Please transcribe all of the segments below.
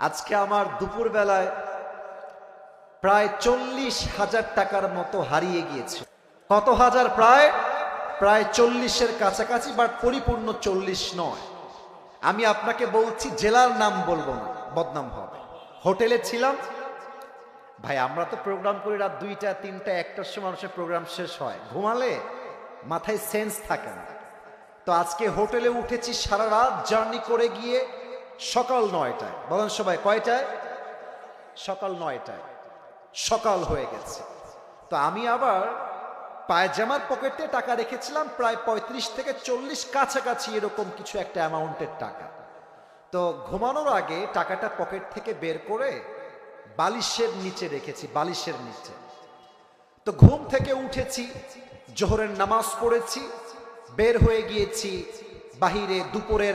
আজকে আমার দুপুর বেলায় প্রায় চল্লিশ হাজার টাকার মতো হারিয়ে গিয়েছে। কত হাজার প্রায়? প্রায় চল্লিশের কাছাকাছি বাট পরিপূর্ণ চল্লিশ নয়। আমি আপনাকে বলছি, জেলার নাম বলব না, বদনাম হবে। হোটেলে ছিলাম। ভাই, আমরা তো প্রোগ্রাম করি রাত দুইটা, তিনটা, একটার সময় মানুষের প্রোগ্রাম শেষ হয়। ঘুমালে মাথায় সেন্স থাকে না। তো আজকে হোটেলে উঠেছি সারা রাত জার্নি করে গিয়ে সকাল নয়টায়। বলেন সবাই, কয়টায়? সকাল নয়টায়। সকাল হয়ে গেছে। তো আমি আবার পায়জামার পকেটে টাকা রেখেছিলাম, প্রায় পঁয়ত্রিশ থেকে চল্লিশ কাছাকাছি এরকম কিছু একটা অ্যামাউন্টের টাকা। তো ঘুমানোর আগে টাকাটা পকেট থেকে বের করে বালিশের নিচে রেখেছি, বালিশের নিচে। তো ঘুম থেকে উঠেছি, জোহরের নামাজ পড়েছি, বের হয়ে গিয়েছি বাহিরে দুপুরের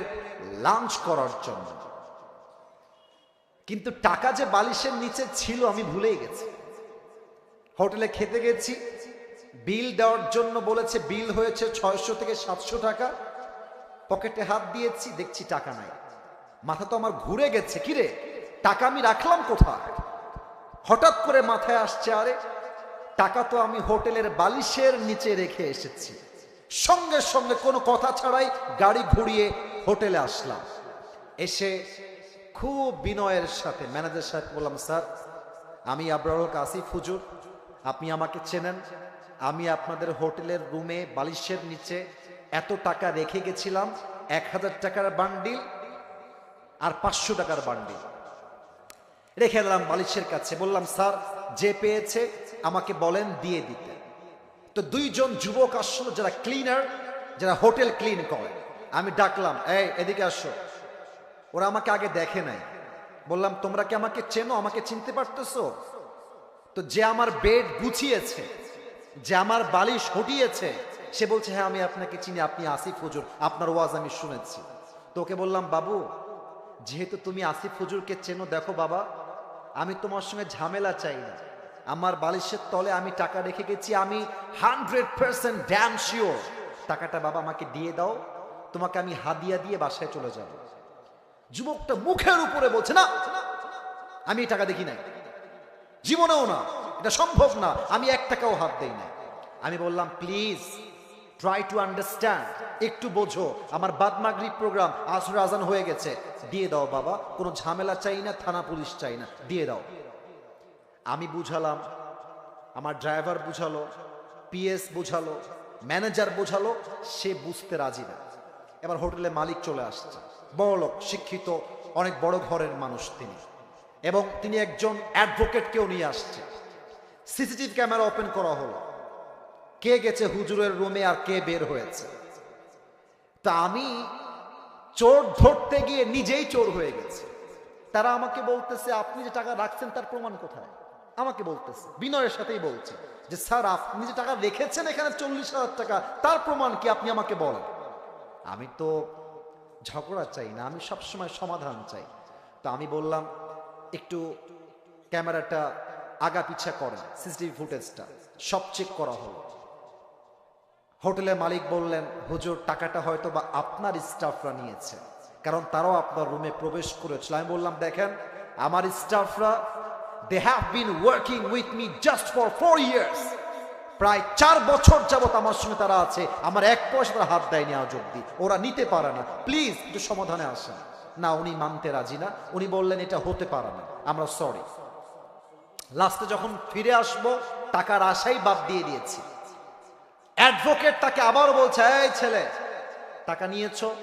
লাঞ্চ করার জন্য। কিন্তু টাকা যে বালিশের নিচে ছিল, আমি ভুলেই গেছি। হোটেলে খেতে গেছি। বিল দেওয়ার জন্য বলেছে, বিল হয়েছে ছয়শো থেকে সাতশো টাকা। পকেটে হাত দিয়েছি, দেখছি টাকা নাই। মাথা তো আমার ঘুরে গেছে কিরে টাকা আমি রাখলাম কোথায়? হঠাৎ করে মাথায় আসছে, আরে, টাকা তো আমি হোটেলের বালিশের নিচে রেখে এসেছি। সঙ্গে সঙ্গে কোনো কথা ছাড়াই গাড়ি ঘুরিয়ে হোটেলে আসলাম। এসে খুব বিনয়ের সাথে ম্যানেজার সাহেব বললাম, স্যার, আমি আবরারুল কাসিফ হুজুর। আপনি আমাকে চেনেন। আমি আপনাদের হোটেলের রুমে বালিশের নিচে এত টাকা রেখে গেছিলাম, এক হাজার টাকার বান্ডিল আর পাঁচশো টাকার বান্ডিল। রেখে দিলাম বালিশের কাছে। বললাম, স্যার, যে পেয়েছে আমাকে বলেন দিয়ে দিতে। তো দুইজন যুবক আসলো, যারা ক্লিনার যারা হোটেল ক্লিন করে। আমি ডাকলাম, এই, এদিকে আসো। ওরা আমাকে আগে দেখে নাই। বললাম, তোমরা কি আমাকে চেনো? আমাকে চিনতে পারতেছো? তো যে আমার বেড গুছিয়েছে, যে আমার বালিশ হটিয়েছে, সে বলছে হ্যাঁ আমি আপনাকে চিনি, আপনি আসিফ হুজুর, আপনার ওয়াজ আমি শুনেছি। তো ওকে বললাম, বাবু, যেহেতু তুমি আসিফ হুজুরকে চেনো, দেখো বাবা, আমি তোমার সঙ্গে ঝামেলা চাই না। আমার বালিশের তলে আমি টাকা রেখে গেছি, আমি হান্ড্রেড পার্সেন্ট ড্যাম শিওর টাকাটা বাবা আমাকে দিয়ে দাও, তোমাকে আমি হাদিয়া দিয়ে বাসায় চলে যাব। যুবকটা মুখের উপরে বলছে, না, আমি এই টাকা দেখি নাই। জীবনেও না, এটা সম্ভব না, আমি এক টাকাও হাত দেই না আমি বললাম, প্লিজ ট্রাই টু আন্ডারস্ট্যান্ড একটু বোঝো, আমার বাদমাগরি প্রোগ্রাম আসর আজান হয়ে গেছে। দিয়ে দাও বাবা, কোনো ঝামেলা চাই না, থানা পুলিশ চাই না, দিয়ে দাও। আমি বুঝালাম, আমার ড্রাইভার বুঝালো পিএস বুঝালো ম্যানেজার বোঝালো, সে বুঝতে রাজি না। এবার হোটেলে মালিক চলে আসছে। বড় লোক শিক্ষিত, অনেক বড় ঘরের মানুষ তিনি। এবং তিনি একজন অ্যাডভোকেটকেও নিয়ে আসছে। সিসিটিভি ক্যামেরা ওপেন করা হলো। কে গেছে হুজুরের রুমে আর কে বের হয়েছে? তা আমি চোর ধরতে গিয়ে নিজেই চোর হয়ে গেছে। তারা আমাকে বলতেছে, আপনি যে টাকা রাখছেন তার প্রমাণ কোথায়? আমাকে বলতেছে, বিনয়ের সাথেই বলছে যে, স্যার, আপনি যে টাকা রেখেছেন এখানে চল্লিশ হাজার টাকা, তার প্রমাণ কি আপনি আমাকে বলেন? আমি তো ঝগড়া চাই না, আমি সবসময় সমাধান চাই। তো আমি বললাম, একটু ক্যামেরাটা আগা পিছা করেন, সিসিটিভি ফুটেজটা, সব চেক করা হলো। হোটেলের মালিক বললেন, হুজুর, টাকাটা হয়তো বা আপনার স্টাফরা নিয়েছে, কারণ তারাও আপনার রুমে প্রবেশ করেছিল। আমি বললাম, দেখেন, আমার স্টাফরা they have been working with me just for four years প্রায় চার বছর যাবত আমার সঙ্গে তারা আছে। আমার এক পয়সা তারা হাত দেয়নি আজ অব্দি ওরা নিতে পারে না। প্লিজ একটু সমাধানে আসেন। না, উনি মানতে রাজি না। উনি বললেন, এটা হতে পারে না। আমরা সরি লাস্টে যখন ফিরে আসব, টাকার আশাই বাদ দিয়ে দিয়েছি। অ্যাডভোকেট তাকে আবার বলছে, এই ছেলে, টাকা নিয়েছো?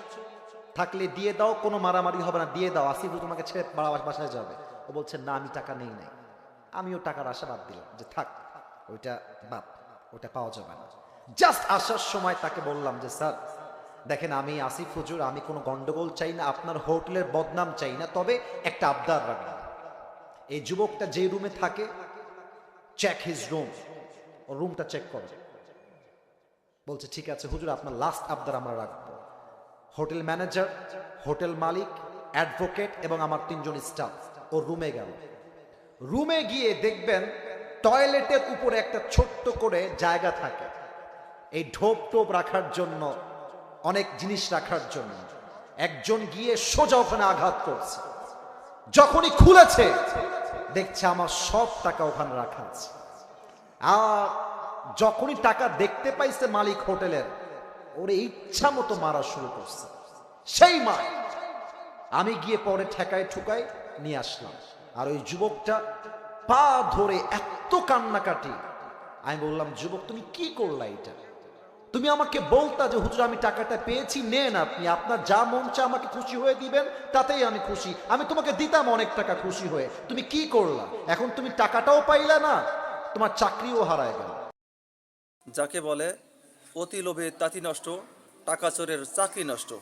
থাকলে দিয়ে দাও, কোনো মারামারি হবে না, দিয়ে দাও। আসিফ তোমাকে ছেড়ে বাসায় যাবে। ও বলছে, না, আমি টাকা নেই নাই। আমিও টাকার আশা বাদ দিলাম যে, থাক, ওইটা বাদ। ওটা পাওয়া যাবে না। জাস্ট আসার সময় তাকে বললাম যে, স্যার, দেখেন আমি আসিফ হুজুর, আমি কোনো গন্ডগোল চাই না, আপনার হোটেলের বদনাম চাই না, তবে একটা আবদার রাখবেন। এই যুবকটা যে রুমে থাকে চেক হিজ রুম ও রুমটা চেক করে। বলছে, ঠিক আছে হুজুর, আপনার লাস্ট আবদার আমরা রাখব। হোটেল ম্যানেজার হোটেল মালিক অ্যাডভোকেট এবং আমার তিনজন স্টাফ ও রুমে গেল। রুমে গিয়ে দেখবেন টয়লেটের উপরে একটা ছোট্ট করে জায়গা থাকে। এই ঢোপ টোপ রাখার জন্য, অনেক জিনিস রাখার জন্য। একজন গিয়ে সোজা ওখানে আঘাত করছে। যখনই খুলেছে, দেখছে আমার সব টাকা ওখানে রাখা আছে। আর যখনই টাকা দেখতে পাইছে মালিক হোটেলের, ওরে ইচ্ছা মতো মারা শুরু করছে। সেই মা, আমি গিয়ে পরে ঠেকায় ঠুকায় নিয়ে আসলাম। আর ওই যুবকটা পা ধরে এত কান্নাকাটি। আমি বললাম, যুবক, তুমি কি করলা এটা? তুমি আমাকে বলতা যে, হুজুর, আমি টাকাটা পেয়েছি, নেন আপনি। আপনার যা মন চা আমাকে খুশি হয়ে দিবেন, তাতেই আমি খুশি। আমি তোমাকে দিতাম অনেক টাকা খুশি হয়ে। তুমি কি করলা? এখন তুমি টাকাটাও পাইলা না, তোমার চাকরিও হারায় গেল। যাকে বলে, অতি লোভে তাঁতি নষ্ট, টাকা চোরের চাকরি নষ্ট।